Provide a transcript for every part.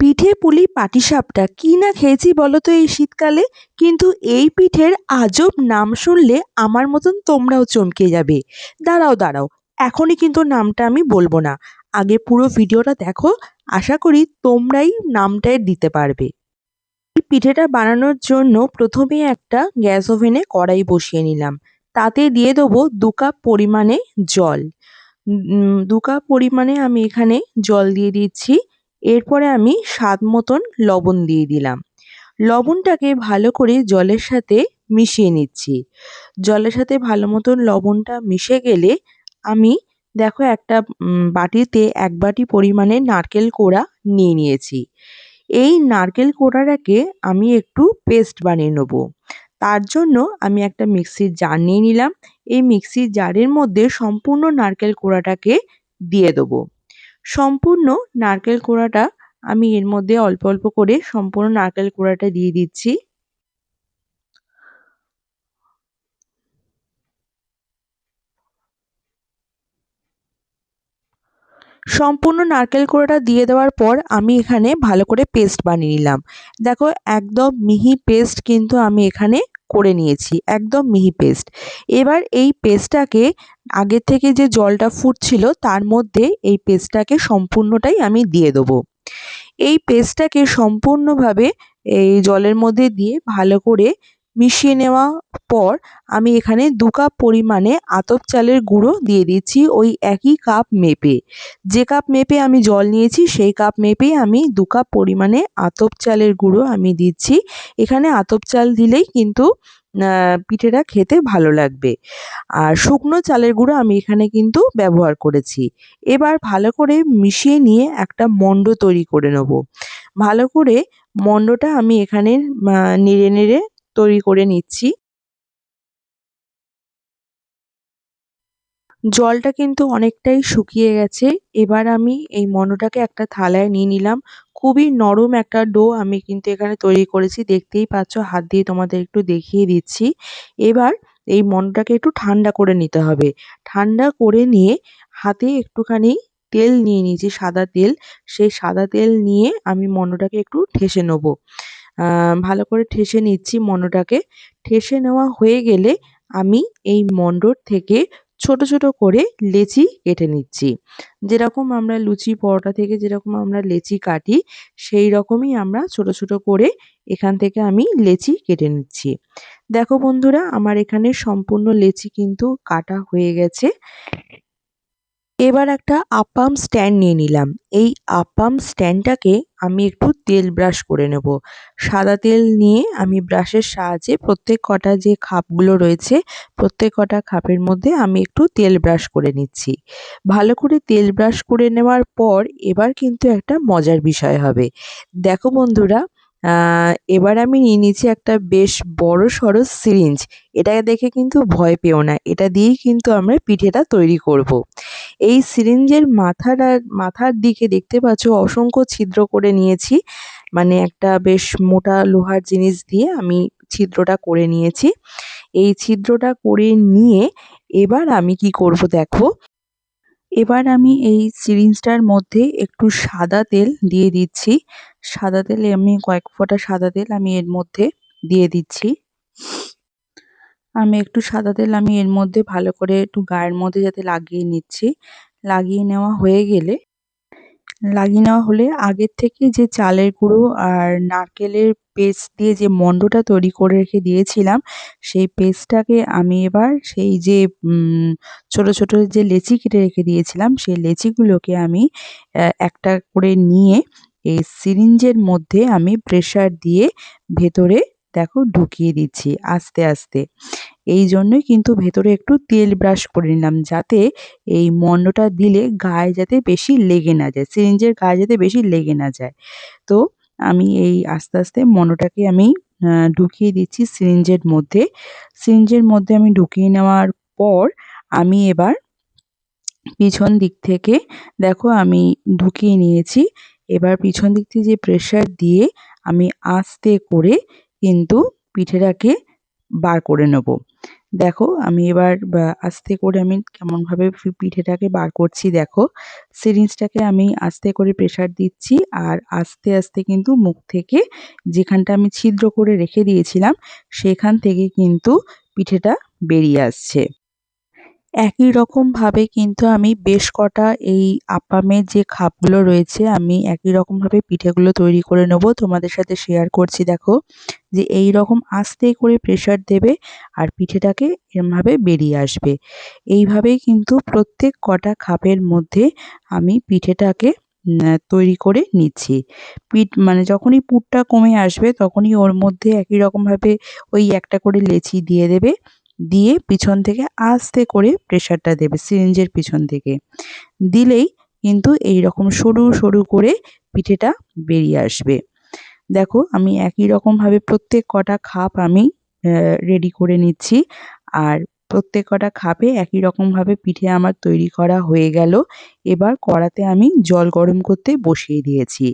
পিঠে পুলি পাটিসাপটা। কী না খেয়েছি বলো তো এই শীতকালে? কিন্তু এই পিঠের আজব নাম শুনলে আমার মতন তোমরাও চমকে যাবে। দাঁড়াও দাঁড়াও, এখনই কিন্তু নামটা আমি বলব না। আগে পুরো ভিডিওটা দেখো, আশা করি তোমরাই নামটাই দিতে পারবে। এই পিঠেটা বানানোর জন্য প্রথমে একটা গ্যাস ওভেনে কড়াই বসিয়ে নিলাম। তাতে দিয়ে দেবো দু কাপ পরিমাণে জল। দু কাপ পরিমাণে আমি এখানে জল দিয়ে দিচ্ছি। এরপরে আমি স্বাদ মতন লবণ দিয়ে দিলাম। লবণটাকে ভালো করে জলের সাথে মিশিয়ে নিচ্ছি। জলের সাথে ভালো মতন লবণটা মিশে গেলে আমি দেখো একটা বাটিতে এক বাটি পরিমাণে নারকেল কোড়া নিয়ে নিয়েছি। এই নারকেল কোড়াটাকে আমি একটু পেস্ট বানিয়ে নেব। তার জন্য আমি একটা মিক্সির জার নিয়ে নিলাম। এই মিক্সির জারের মধ্যে সম্পূর্ণ নারকেল কোড়াটাকে দিয়ে দেবো। সম্পূর্ণ নারকেল কোড়াটা আমি এর মধ্যে অল্প অল্প করে সম্পূর্ণ নারকেল কোড়াটা দিয়ে দিচ্ছি। সম্পূর্ণ নারকেল কোড়াটা দিয়ে দেওয়ার পর আমি এখানে ভালো করে পেস্ট বানিয়ে নিলাম। দেখো একদম মিহি পেস্ট কিন্তু আমি এখানে করে নিয়েছি, একদম মিহি পেস্ট। এবার এই পেস্টটাকে আগের থেকে যে জলটা ফুটছিল তার মধ্যে এই পেস্টটাকে সম্পূর্ণটাই আমি দিয়ে দেবো। এই পেস্টটাকে সম্পূর্ণভাবে এই জলের মধ্যে দিয়ে ভালো করে মিশিয়ে নেওয়া পর আমি এখানে দু কাপ পরিমাণে আতপ চালের গুঁড়ো দিয়ে দিচ্ছি ওই একই কাপ মেপে। যে কাপ মেপে আমি জল নিয়েছি, সেই কাপ মেপেই আমি দু কাপ পরিমাণে আতপ চালের গুঁড়ো আমি দিচ্ছি। এখানে আতপ চাল দিলেই কিন্তু পিঠেটা খেতে ভালো লাগবে। আর শুকনো চালের গুঁড়ো আমি এখানে কিন্তু ব্যবহার করেছি। এবার ভালো করে মিশিয়ে নিয়ে একটা মণ্ড তৈরি করে নেব। ভালো করে মণ্ডটা আমি এখানে নেড়ে নেড়ে তৈরি করে নিচ্ছি। জলটা কিন্তু অনেকটাই শুকিয়ে গেছে। এবার আমি এই মণ্ডটাকে একটা থালায় নিয়ে নিলাম। খুবই নরম একটা ডো আমি কিন্তু এখানে তৈরি করেছি। দেখতেই পাচ্ছ, হাত দিয়ে তোমাদের একটু দেখিয়ে দিচ্ছি। এবার এই মণ্ডটাকে একটু ঠান্ডা করে নিতে হবে। ঠান্ডা করে নিয়ে হাতে একটুখানি তেল নিয়ে নিয়েছি, সাদা তেল। সেই সাদা তেল নিয়ে আমি মণ্ডটাকে একটু ঠেসে নেব। ভালো করে ঠেসে নিচ্ছি মণ্ডটাকে ঠেসে নেওয়া হয়ে গেলে আমি এই মণ্ডর থেকে ছোট ছোট করে লেচি কেটে নিচ্ছি। যেরকম আমরা লুচি, পরোটা থেকে যেরকম আমরা লেচি কাটি, সেই রকমই আমরা ছোট ছোট করে এখান থেকে আমি লেচি কেটে নিচ্ছি। দেখো বন্ধুরা, আমার এখানে সম্পূর্ণ লেচি কিন্তু কাটা হয়ে গেছে। এবার একটা আপাম স্ট্যান্ড নিয়ে নিলাম। এই আপাম স্ট্যান্ডটাকে আমি একটু তেল ব্রাশ করে নেব। সাদা তেল নিয়ে আমি ব্রাশের সাহায্যে প্রত্যেক কটা যে খাপগুলো রয়েছে, প্রত্যেক কটা খাপের মধ্যে আমি একটু তেল ব্রাশ করে নিচ্ছি। ভালো করে তেল ব্রাশ করে নেওয়ার পর এবার কিন্তু একটা মজার বিষয় হবে। দেখো বন্ধুরা এবার আমি নিয়ে নিচ্ছি একটা বেশ বড় সড়ো সিরিঞ্জ। এটাকে দেখে কিন্তু ভয় পেও না। এটা দিয়েই কিন্তু আমরা পিঠেটা তৈরি করব। এই সিরিঞ্জের মাথাটা মাথার দিকে দেখতে পাচ্ছ অসংখ্য ছিদ্র করে নিয়েছি। মানে একটা বেশ মোটা লোহার জিনিস দিয়ে আমি ছিদ্রটা করে নিয়েছি। এই ছিদ্রটা করে নিয়ে এবার আমি কি করব দেখো। এবার আমি এই সিরিঞ্জটার মধ্যে একটু সাদা তেল দিয়ে দিচ্ছি। সাদা তেল, আমি কয়েক ফোঁটা সাদা তেল আমি এর মধ্যে দিয়ে দিচ্ছি। আমি একটু সাদা তেল আমি এর মধ্যে ভালো করে একটু গায়ের মধ্যে যাতে লাগিয়ে নিচ্ছি। লাগিয়ে নেওয়া হয়ে গেলে লাগিয়ে নেওয়া হলে আগের থেকে যে চালের গুঁড়ো আর নারকেলের পেস্ট দিয়ে যে মণ্ডটা তৈরি করে রেখে দিয়েছিলাম, সেই পেস্টটাকে আমি এবার সেই যে ছোট ছোট যে লেচি কেটে রেখে দিয়েছিলাম, সেই লেচিগুলোকে আমি একটা করে নিয়ে এই সিরিঞ্জের মধ্যে আমি প্রেশার দিয়ে ভেতরে, দেখো, ঢুকিয়ে দিচ্ছি আস্তে আস্তে। এই জন্যই কিন্তু ভেতরে একটু তেল ব্রাশ করে নিলাম যাতে এই মণ্ডটা দিলে গায়ে যাতে বেশি লেগে না যায় সিরিঞ্জের গায়ে যাতে বেশি লেগে না যায়। তো আমি এই আস্তে আস্তে মণ্ডটাকে আমি ঢুকিয়ে দিচ্ছি সিরিঞ্জের মধ্যে। সিরিঞ্জের মধ্যে আমি ঢুকিয়ে নেওয়ার পর আমি এবার পিছন দিক থেকে, দেখো আমি ঢুকিয়ে নিয়েছি। এবার পিছন দিক থেকে যে প্রেশার দিয়ে আমি আস্তে করে কিন্তু পিঠেটাকে বার করে নেব দেখো আমি এবার আস্তে করে আমি কেমনভাবে পিঠেটাকে বার করছি দেখো। সিরিঞ্জটাকে আমি আস্তে করে প্রেশার দিচ্ছি আর আস্তে, আস্তে কিন্তু মুখ থেকে যেখানটা আমি ছিদ্র করে রেখে দিয়েছিলাম সেখান থেকে কিন্তু পিঠেটা বেরিয়ে আসছে। একই রকমভাবে কিন্তু আমি বেশ কটা এই আপামের যে খাপগুলো রয়েছে, আমি একই রকমভাবে পিঠেগুলো তৈরি করে নেব। তোমাদের সাথে শেয়ার করছি, দেখো, যে এই রকম আস্তে করে প্রেশার দেবে আর পিঠেটাকে এরমভাবে বেরিয়ে আসবে। এইভাবেই কিন্তু প্রত্যেক কটা খাপের মধ্যে আমি পিঠেটাকে তৈরি করে নিচ্ছি। পিঠ মানে যখনই পুরটা কমে আসবে, তখনই ওর মধ্যে একই রকমভাবে ওই একটা করে লেচি দিয়ে দেবে। দিয়ে পিছন থেকে আস্তে করে প্রেশারটা দেবে সিরিঞ্জের পিছন থেকে। দিলেই কিন্তু এই রকম সরু সরু করে পিঠেটা বেরিয়ে আসবে। দেখো, আমি একই রকমভাবে প্রত্যেক কটা খাপ আমি রেডি করে নিচ্ছি। আর প্রত্যেক কটা খাপে একই রকমভাবে পিঠে আমার তৈরি করা হয়ে গেল। এবার কড়াতে আমি জল গরম করতে বসিয়ে দিয়েছি।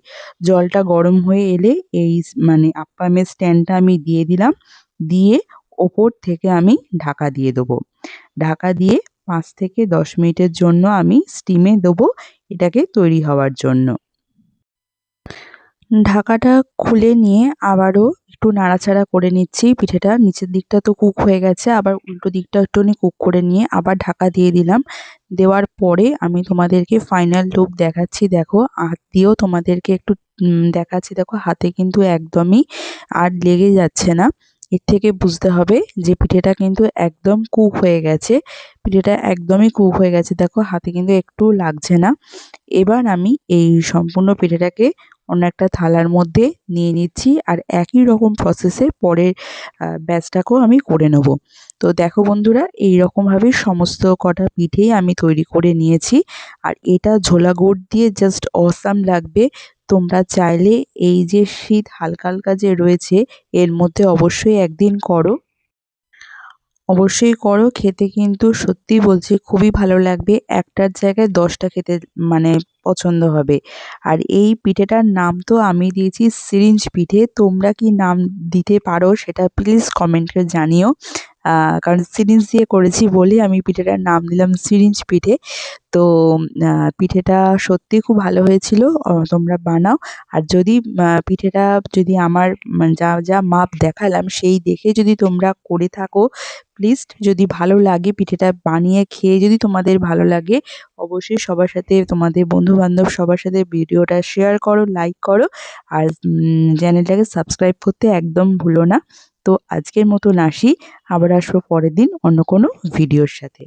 জলটা গরম হয়ে এলে এই মানে আপ্পামের স্ট্যান্ডটা আমি দিয়ে দিলাম। দিয়ে ওপর থেকে আমি ঢাকা দিয়ে দেবো। ঢাকা দিয়ে পাঁচ থেকে দশ মিনিটের জন্য আমি স্টিমে দেবো এটাকে তৈরি হওয়ার জন্য। ঢাকাটা খুলে নিয়ে আবারও একটু নাড়াচাড়া করে নিচ্ছি। পিঠেটা নিচের দিকটা তো কুক হয়ে গেছে, আবার উল্টো দিকটা একটুখানি কুক করে নিয়ে আবার ঢাকা দিয়ে দিলাম। দেওয়ার পরে আমি তোমাদেরকে ফাইনাল লুক দেখাচ্ছি। দেখো, হাত দিয়েও তোমাদেরকে একটু দেখাচ্ছি। দেখো, হাতে কিন্তু একদমই আর লেগে যাচ্ছে না। এর থেকে বুঝতে হবে যে পিঠেটা কিন্তু একদম কুক হয়ে গেছে। পিঠেটা একদমই কুক হয়ে গেছে। দেখো, হাতে কিন্তু একটু লাগছে না। এবার আমি এই সম্পূর্ণ পিঠেটাকে অন্য একটা থালার মধ্যে নিয়ে নিচ্ছি আর একই রকম প্রসেসে পরের ব্যাচটাকেও আমি করে নেব। তো দেখো বন্ধুরা এই রকমভাবে সমস্ত কটা পিঠেই আমি তৈরি করে নিয়েছি। আর এটা ঝোলা গুড় দিয়ে জাস্ট অসাম লাগবে। তোমরা চাইলে এই যে শীত হালকা হালকা যে রয়েছে, এর মধ্যে অবশ্যই একদিন করো। অবশ্যই করো, খেতে কিন্তু সত্যি বলছি খুবই ভালো লাগবে। একটার জায়গায় দশটা খেতে মানে পছন্দ হবে। আর এই পিঠেটার নাম তো আমি দিয়েছি সিরিঞ্জ পিঠে। তোমরা কি নাম দিতে পারো সেটা প্লিজ কমেন্টে জানিও। কারণ সিরিঞ্জ দিয়ে করেছি বলেই আমি পিঠেটার নাম দিলাম সিরিঞ্জ পিঠে। তো পিঠেটা সত্যি খুব ভালো হয়েছিল। তোমরা বানাও। আর যদি পিঠেটা যদি আমার যা যা মাপ দেখালাম সেই দেখে যদি তোমরা করে থাকো, প্লিজ যদি ভালো লাগে পিঠেটা বানিয়ে খেয়ে যদি তোমাদের ভালো লাগে, অবশ্যই সবার সাথে তোমাদের বন্ধুবান্ধব সবার সাথে ভিডিওটা শেয়ার করো লাইক করো। আর চ্যানেলটাকে সাবস্ক্রাইব করতে একদম ভুলো না। তো আজকের মতন আসি। আবার আসব পরের দিন অন্য কোনো ভিডিওর সাথে।